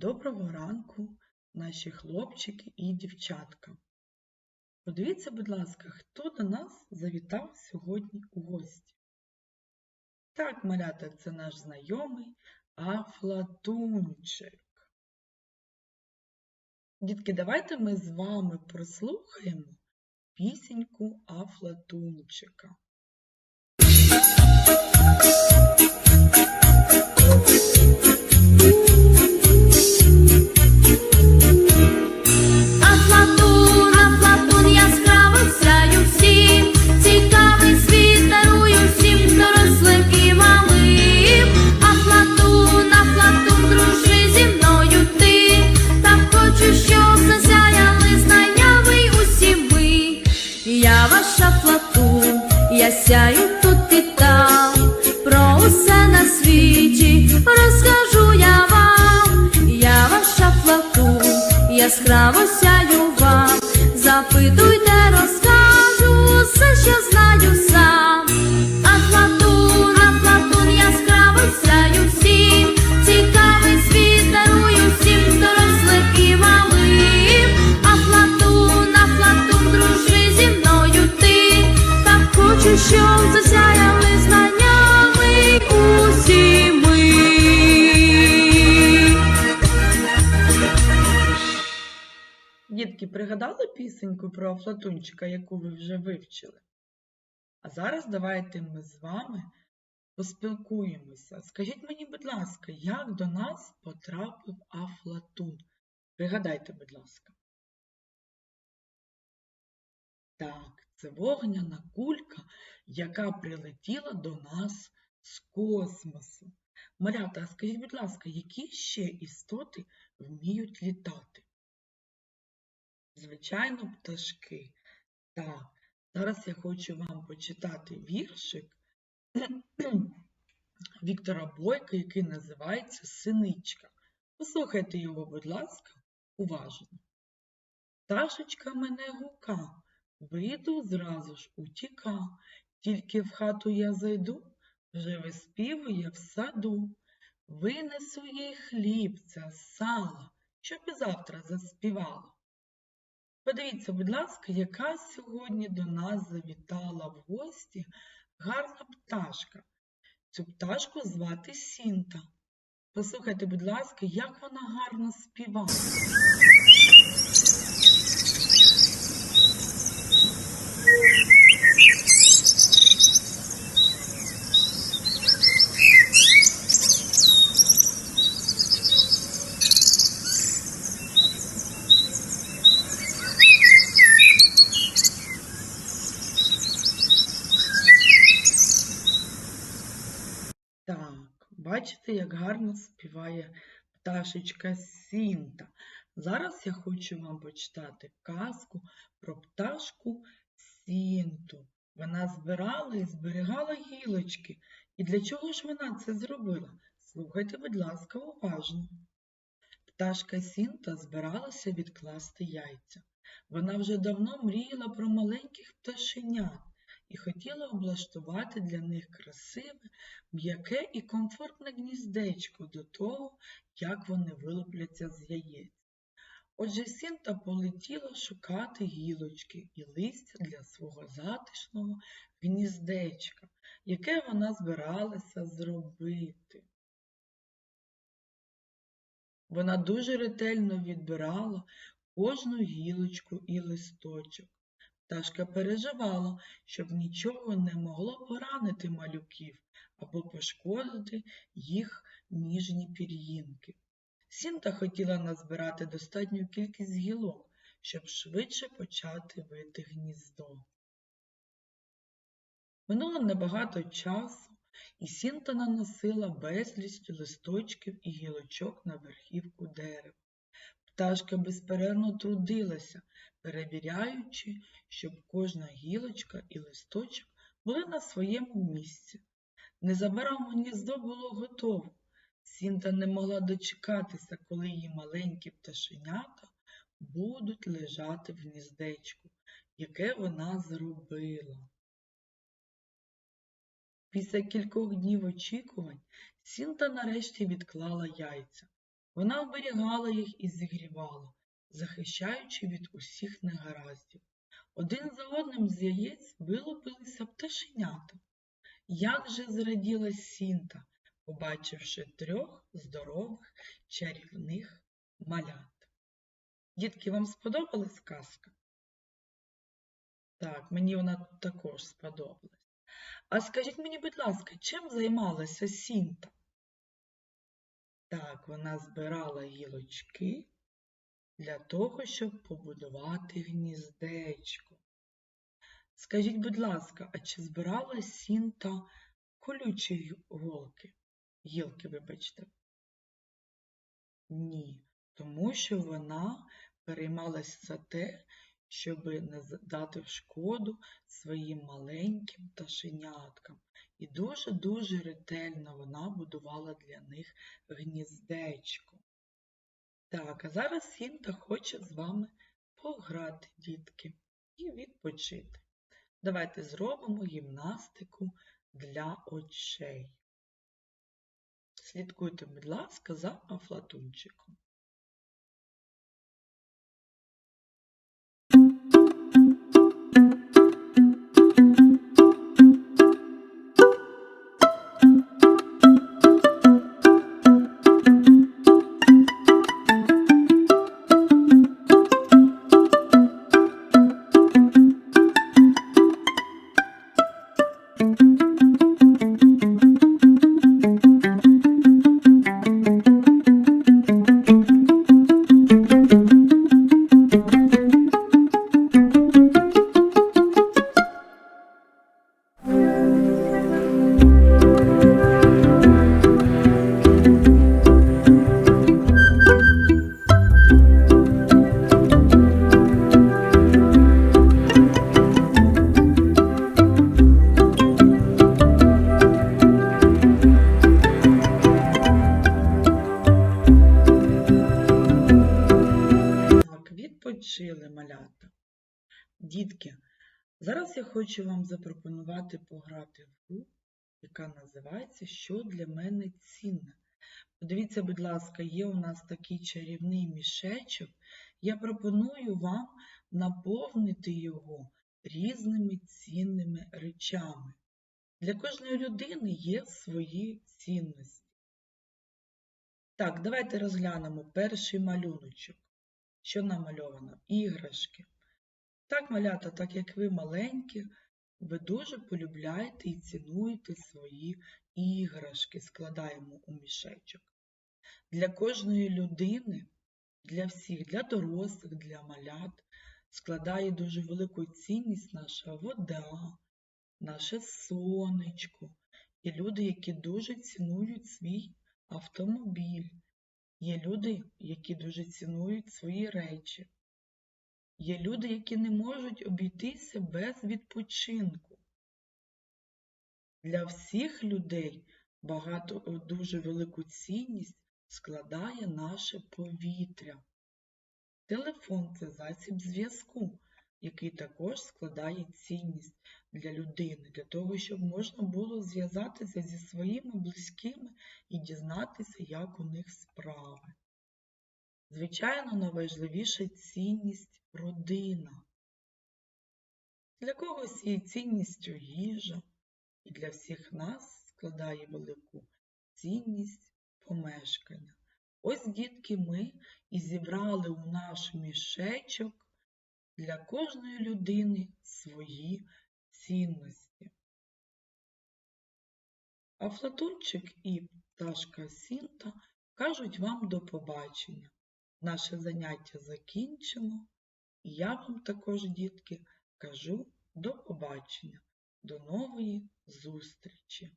Доброго ранку, наші хлопчики і дівчатка. Подивіться, будь ласка, хто до нас завітав сьогодні у гості. Так, малята, це наш знайомий Афлатунчик. Дітки, давайте ми з вами прослухаємо пісеньку Афлатунчика. Сяю тут і там, про усе на світі розкажу я вам. Я ваша плату, яскраво сяю вам, запитуйте, пригадали пісеньку про Афлатунчика, яку ви вже вивчили? А зараз давайте ми з вами поспілкуємося. Скажіть мені, будь ласка, як до нас потрапив Афлатун? Пригадайте, будь ласка. Так, це вогняна кулька, яка прилетіла до нас з космосу. Малята, скажіть, будь ласка, які ще істоти вміють літати? Звичайно, пташки. Так, зараз я хочу вам почитати віршик Віктора Бойка, який називається Синичка. Послухайте його, будь ласка, уважно. Пташечка мене гука, вийду зразу ж утіка. Тільки в хату я зайду, вже виспівує в саду. Винесу їй хлібця, сала, щоб і завтра заспівала. Подивіться, будь ласка, яка сьогодні до нас завітала в гості гарна пташка. Цю пташку звати Сінта. Послухайте, будь ласка, як вона гарно співає. Так, бачите, як гарно співає пташечка Сінта. Зараз я хочу вам почитати казку про пташку Сінту. Вона збирала і зберігала гілочки. І для чого ж вона це зробила? Слухайте, будь ласка, уважно. Пташка Сінта збиралася відкласти яйця. Вона вже давно мріяла про маленьких пташенят і хотіла облаштувати для них красиве, м'яке і комфортне гніздечко до того, як вони вилупляться з яєць. Отже, Сінта полетіла шукати гілочки і листя для свого затишного гніздечка, яке вона збиралася зробити. Вона дуже ретельно відбирала кожну гілочку і листочок. Пташка переживала, щоб нічого не могло поранити малюків або пошкодити їх ніжні пір'їнки. Сінта хотіла назбирати достатню кількість гілок, щоб швидше почати вити гніздо. Минуло небагато часу, і Сінта наносила безліч листочків і гілочок на верхівку дерева. Пташка безперервно трудилася, перевіряючи, щоб кожна гілочка і листочок були на своєму місці. Незабаром гніздо було готово. Сінта не могла дочекатися, коли її маленькі пташенята будуть лежати в гніздечку, яке вона зробила. Після кількох днів очікувань Сінта нарешті відклала яйця. Вона оберігала їх і зігрівала, захищаючи від усіх негараздів. Один за одним з яєць вилупилися пташенята. Як же зраділа Сінта, побачивши трьох здорових чарівних малят. Дітки, вам сподобалась казка? Так, мені вона також сподобалась. А скажіть мені, будь ласка, чим займалася Сінта? Так, вона збирала гілочки для того, щоб побудувати гніздечко. Скажіть, будь ласка, а чи збирала Сінта колючі голки? Гілки, вибачте. Ні, тому що вона переймалась за те, щоб не дати шкоду своїм маленьким пташеняткам. І дуже-дуже ретельно вона будувала для них гніздечко. Так, а зараз Сінта хоче з вами пограти, дітки, і відпочити. Давайте зробимо гімнастику для очей. Слідкуйте, будь ласка, за афлатунчиком. Хочу вам запропонувати пограти в гру, яка називається Що для мене цінне. Подивіться, будь ласка, є у нас такий чарівний мішечок. Я пропоную вам наповнити його різними цінними речами. Для кожної людини є свої цінності. Так, давайте розглянемо перший малюночок. Що намальовано? Іграшки. Так, малята, так як ви маленькі, ви дуже полюбляєте і цінуєте свої іграшки, складаємо у мішечок. Для кожної людини, для всіх, для дорослих, для малят, складає дуже велику цінність наша вода, наше сонечко. Є люди, які дуже цінують свій автомобіль. Є люди, які дуже цінують свої речі. Є люди, які не можуть обійтися без відпочинку. Для всіх людей багато дуже велику цінність складає наше повітря. Телефон це засіб зв'язку, який також складає цінність для людини, для того, щоб можна було зв'язатися зі своїми близькими і дізнатися, як у них справи. Звичайно, найважливіша цінність родина. Для когось є цінністю їжа, і для всіх нас складає велику цінність помешкання. Ось, дітки, ми і зібрали у наш мішечок для кожної людини свої цінності. Афлатунчик і пташка Сінта кажуть вам до побачення. Наше заняття закінчено, я вам також, дітки, кажу до побачення, до нової зустрічі!